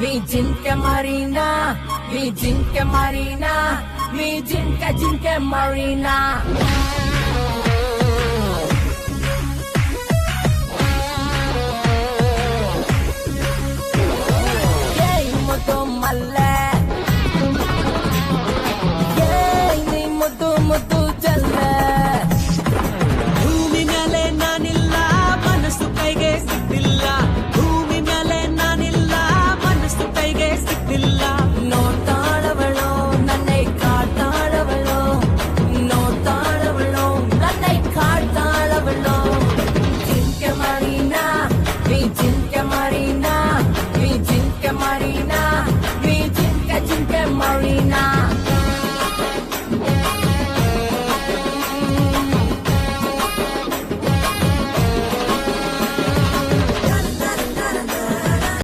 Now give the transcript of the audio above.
మీ జింక మరీనా మీ జింక మరీనా మీ జింక జింక మరీనా. మొత్తం మల్ల villa, north